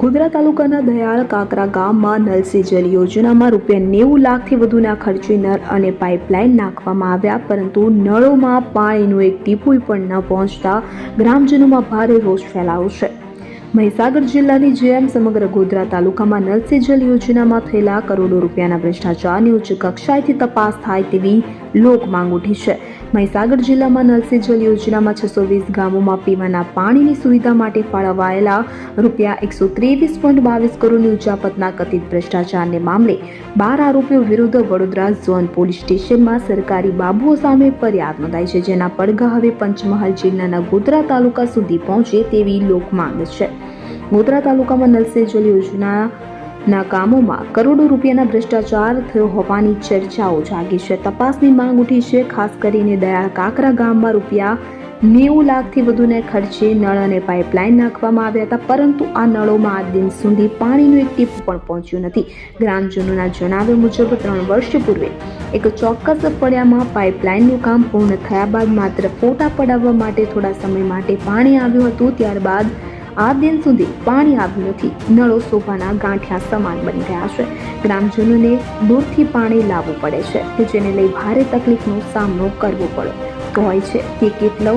ગોધરા તાલુકાના દયાળ કાકરા ગામમાં નલ જલ યોજનામાં રૂપિયા નેવું લાખથી વધુના ખર્ચે નળ અને પાઇપલાઇન નાખવામાં આવ્યા, પરંતુ નળોમાં પાણીનું એક ટીપુય પણ ન પહોંચતા ગ્રામજનોમાં ભારે રોષ ફેલાયો છે. મહીસાગર જિલ્લાની જેમ સમગ્ર ગોધરા તાલુકામાં નલ જલ યોજનામાં થયેલા કરોડો રૂપિયાના ભ્રષ્ટાચારની ઉચ્ચ કક્ષાએથી તપાસ થાય તેવી લોક માંગ ઉઠી છે. મહીસાગર જિલ્લામાં નલ જલ યોજનામાં છસો વીસ ગામોમાં પીવાના પાણીની સુવિધા માટે ફાળવાયેલા રૂપિયા એકસો ત્રેવીસ પોઈન્ટ બાવીસ કરોડની ઉચાપતના કથિત ભ્રષ્ટાચારને મામલે બાર આરોપીઓ વિરુદ્ધ વડોદરા ઝોન પોલીસ સ્ટેશનમાં સરકારી બાબુઓ સામે ફરિયાદ નોંધાઈ છે, જેના પડઘા હવે પંચમહાલ જિલ્લાના ગોધરા તાલુકા સુધી પહોંચે તેવી લોકમાંગ છે. ગોધરા તાલુકામાં નલસે જલ યોજના ના કામોમાં કરોડો રૂપિયાના ભ્રષ્ટાચાર થયો હોવાની ચર્ચાઓ જાગી છે. તપાસની માંગ ઉઠી છે. ખાસ કરીને દયા કાકરા ગામમાં રૂપિયા નેવું લાખથી વધુને ખર્ચે નળ અને પાઇપલાઇન નાખવામાં આવ્યા હતા. પરંતુ આ નળોમાં આ દિન સુધી પાણીનું એક ટીપું પણ પહોંચ્યું નથી. ગ્રામજનોના જણાવ્યા મુજબ ત્રણ વર્ષ પૂર્વે એક ચોક્કસ ફળિયામાં પાઇપલાઇનનું કામ પૂર્ણ થયા બાદ માત્ર ફોટા પડાવવા માટે થોડા સમય માટે પાણી આવ્યું હતું. ત્યારબાદ આ દિન સુધી પાણી આવ્યું નથી. નળો શોભાના ગાંઠિયા સમાન બની ગયા છે. ગ્રામજનોને દૂરથી પાણી લાવવું પડે છે કે જેને લઈ ભારે તકલીફનો સામનો કરવો પડે. હોય છે કે કેટલો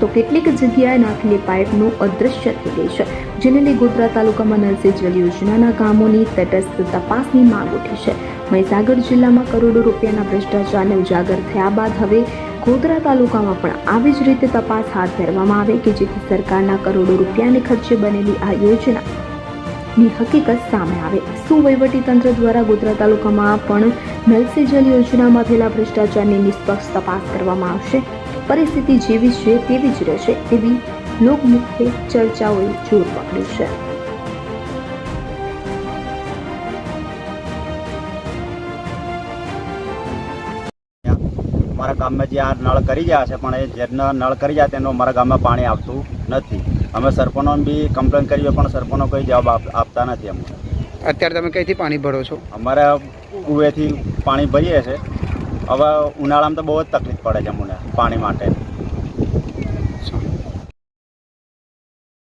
તો કેટલીક જગ્યાએ નાખેલી પાઇપનું અદૃશ્ય થઈ ગઈ છે, જેને લઈ ગોધરા તાલુકામાં નલ સે જલ યોજનાના કામોની તટસ્થ તપાસની માંગ ઉઠી છે. મહીસાગર જિલ્લામાં કરોડો રૂપિયાના ભ્રષ્ટાચારને ઉજાગર થયા બાદ હવે ગોધરા તાલુકામાં પણ આવી જ રીતે તપાસ હાથ ધરવામાં આવે કે જેથી સરકારના કરોડો રૂપિયાને ખર્ચે બનેલી આ યોજના ની હકીકત સામે આવે. શું તંત્ર દ્વારા ગોધરા તાલુકામાં પણ નલ સે જલ યોજનામાં થયેલા ભ્રષ્ટાચારની નિષ્પક્ષ તપાસ કરવામાં આવશે? પરિસ્થિતિ જેવી છે તેવી જ રહેશે, તેવી લોકમુખ્ય ચર્ચાઓએ જોર પકડ્યું છે. મારા ગામમાં જે આ નળ કરી ગયા છે પણ એ જેના નળ કરી ગયા તેનું મારા ગામમાં પાણી આવતું નથી. અમે સરપંચોને બી કમ્પ્લેન કરીએ પણ સરપંચો કોઈ જવાબ આપ- આપતા નથી અમને. અત્યારે તમે કઈથી પાણી ભરો છો? અમારે કુવેથી પાણી ભરીએ છે. હવે ઉનાળામાં તો બહુ જ તકલીફ પડે છે અમને પાણી માટે.